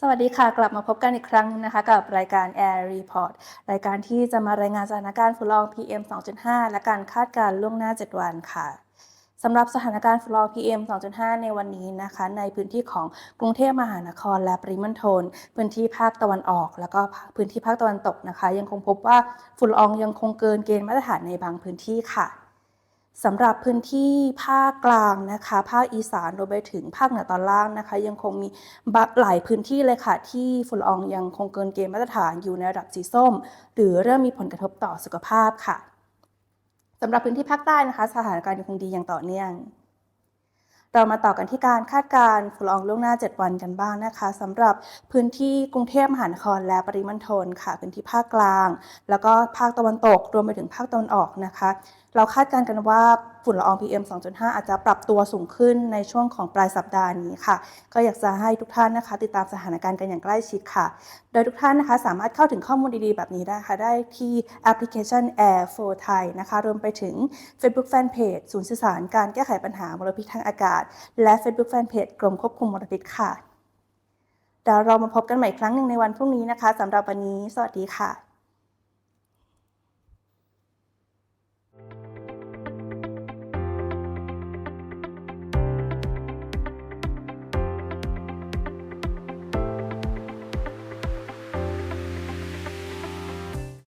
สวัสดีค่ะ กลับมาพบกันอีกครั้งหนึงนะคะ กับรายการ Air Report รายการที่จะมารายงานสถานการณ์ฝุ่นละออง PM 2.5 และการคาดการณ์ล่วงหน้า 7 วันค่ะสำหรับสถานการณ์ฝุ่นละออง PM 2.5 ในวันนี้นะคะ ในพื้นที่ของกรุงเทพมหานครและปริมณฑลพื้นที่ภาคตะวันออก แล้วก็พื้นที่ภาคตะวันตกนะคะ ยังคงพบว่าฝุ่นละอองยังคงเกินเกณฑ์มาตรฐานในบางพื้นที่ค่ะ สำหรับพื้นที่ภาคกลางนะคะ ภาคอีสานรวมไปถึงภาคเหนือตอนล่างนะคะ ยังคงมีหลายพื้นที่เลยค่ะ ที่ฝุ่นละอองยังคงเกินเกณฑ์มาตรฐานอยู่ในระดับสีส้ม หรือเริ่มมีผลกระทบต่อสุขภาพค่ะสำหรับพื้นที่ภาคใต้นะคะ สถานการณ์ยังคงดีอย่างต่อเนื่อง เรามาต่อกันที่การคาดการณ์ฝุ่นละอองล่วงหน้า 7 วันกันบ้างนะคะสำหรับพื้นที่กรุงเทพมหานครและปริมณฑลค่ะ พื้นที่ภาคกลาง แล้วก็ภาคตะวันตก รวมไปถึงภาคตะวันออกนะคะ เราคาดการณ์กันว่าฝุ่นละออง PM 2.5 อาจจะปรับตัวสูงขึ้นในช่วงของปลายสัปดาห์นี้ค่ะ ก็อยากจะให้ทุกท่านนะคะ ติดตามสถานการณ์กันอย่างใกล้ชิดค่ะ โดยทุกท่านนะคะสามารถเข้าถึงข้อมูลดีๆ แบบนี้ได้ค่ะ ได้ที่แอปพลิเคชัน Air for Thai นะคะ รวมไปถึง Facebook Fanpage ศูนย์สื่อสารการแก้ไขปัญหามลพิษทางอากาศ และ Facebook Fanpage กรมควบคุมมลพิษค่ะเดี๋ยวเรามาพบกันใหม่อีกครั้งหนึ่งในวันพรุ่งนี้นะคะสำหรับวันนี้ สวัสดีค่ะ